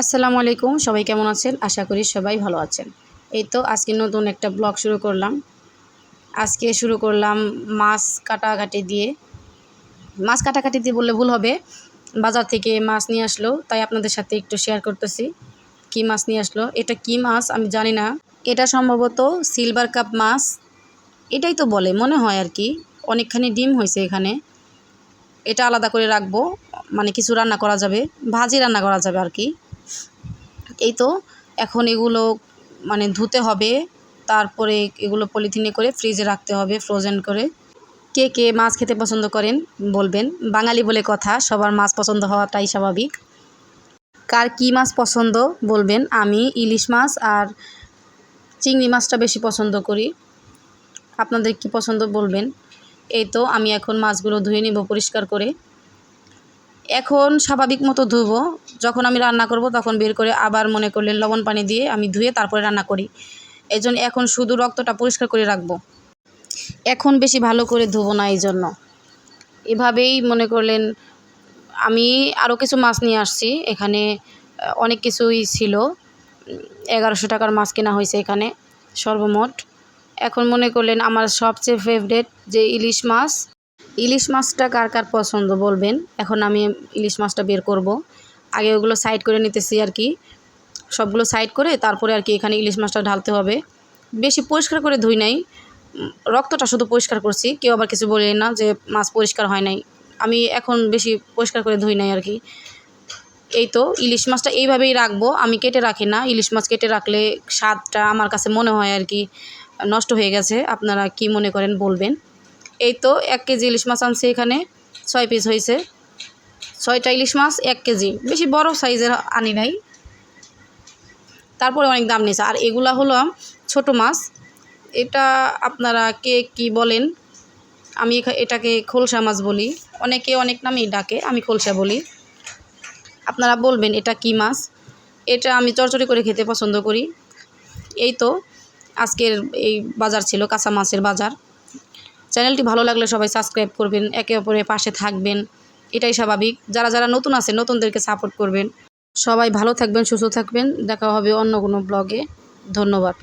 আসসালামু আলাইকুম, সবাই কেমন আছেন? আশা করি সবাই ভালো আছেন। এই তো আজকে নতুন একটা ব্লগ শুরু করলাম। আজকে শুরু করলাম মাছ কাটাকাটি দিয়ে। মাছ কাটাকাটি দিয়ে বললে ভুল হবে। বাজার থেকে মাছ নিয়ে আসলো, তাই আপনাদের সাথে একটু শেয়ার করতেছি। কি মাছ নিয়ে আসলো? এটা কি মাছ? আমি জানি না। এটা সম্ভবত সিলভার কাপ মাছ। এটাই তো বলে, মনে হয় আর কি। অনেকখানি ডিম হয়েছে এখানে। এটা আলাদা করে রাখব। মানে কিছু রান্না করা যাবে। ভাজি রান্না করা যাবে আর কি। এই তো, এখন এগুলো মানে ধুতে হবে, তারপরে এগুলো পলিথিনে করে ফ্রিজে রাখতে হবে ফ্রোজেন করে। কে কে মাছ খেতে পছন্দ করেন বলবেন। বাঙালি বলে কথা, সবার মাছ পছন্দ হওয়াটাই স্বাভাবিক। কার কী মাছ পছন্দ বলবেন, আমি ইলিশ মাছ আর চিংড়ি মাছটা বেশি পছন্দ করি। আপনাদের কি পছন্দ বলবেন। এই তো, আমি এখন মাছগুলো ধুয়ে নিব পরিষ্কার করে। এখন স্বাভাবিক মতো ধুবো। যখন আমি রান্না করব তখন বের করে আবার মনে করলেন লবণ পানি দিয়ে আমি ধুয়ে তারপরে রান্না করি। এই এখন শুধু রক্তটা পরিষ্কার করে রাখব। এখন বেশি ভালো করে ধুবো না এই জন্য। এভাবেই মনে করলেন, আমি আরও কিছু মাছ নিয়ে আসছি। এখানে অনেক কিছুই ছিল। এগারোশো টাকার মাছ কেনা হয়েছে এখানে, সর্বমোট। এখন মনে করলেন আমার সবচেয়ে ফেভারেট যে ইলিশ মাছ ইলিশ মাছটা কার কার পছন্দ বলবেন? এখন আমি ইলিশ মাছটা বের করব। আগে ওগুলো সাইড করে নিতেছি আর কি। সবগুলো সাইড করে তারপরে আর কি এখানে ইলিশ মাছটা ঢালতে হবে। বেশি পরিষ্কার করে ধুই নাই। রক্তটা শুধু পরিষ্কার করছি। কেউ আবার কিছু বলে না যে মাছ পরিষ্কার হয় নাই। আমি এখন বেশি পরিষ্কার করে ধুই নাই আর কি। এই তো ইলিশ মাছটা এইভাবেই রাখব। আমি কেটে রাখি না। ইলিশ মাছ কেটে রাখলে স্বাদটা আমার কাছে মনে হয় আর কি নষ্ট হয়ে গেছে। আপনারা কি মনে করেন বলবেন? এই তো এক কেজি ইলিশ মাছ আনছে এখানে, ছয় পিস হয়েছে। ছয়টা ইলিশ মাছ, এক কেজি। বেশি বড় সাইজের আনি নাই। তারপরে অনেক দাম নিয়েছে। আর এগুলা হলো ছোট মাছ। এটা আপনারা কে কি বলেন? আমি এটাকে খোলসা মাছ বলি। অনেকে অনেক নামেই ডাকে, আমি খোলসা বলি। আপনারা বলবেন, এটা কি মাছ? এটা আমি চরচড়ি করে খেতে পছন্দ করি। এই তো, আজকের এই বাজার ছিল কাঁচা মাছের বাজার। চ্যানেলটি ভালো লাগলে সবাই সাবস্ক্রাইব করবেন, একে অপরের পাশে থাকবেন। এটাই স্বাভাবিক। যারা যারা নতুন আছে, নতুনদেরকে সাপোর্ট করবেন। সবাই ভালো থাকবেন, সুস্থ থাকবেন। দেখা হবে অন্য কোনো ব্লগে ধন্যবাদ।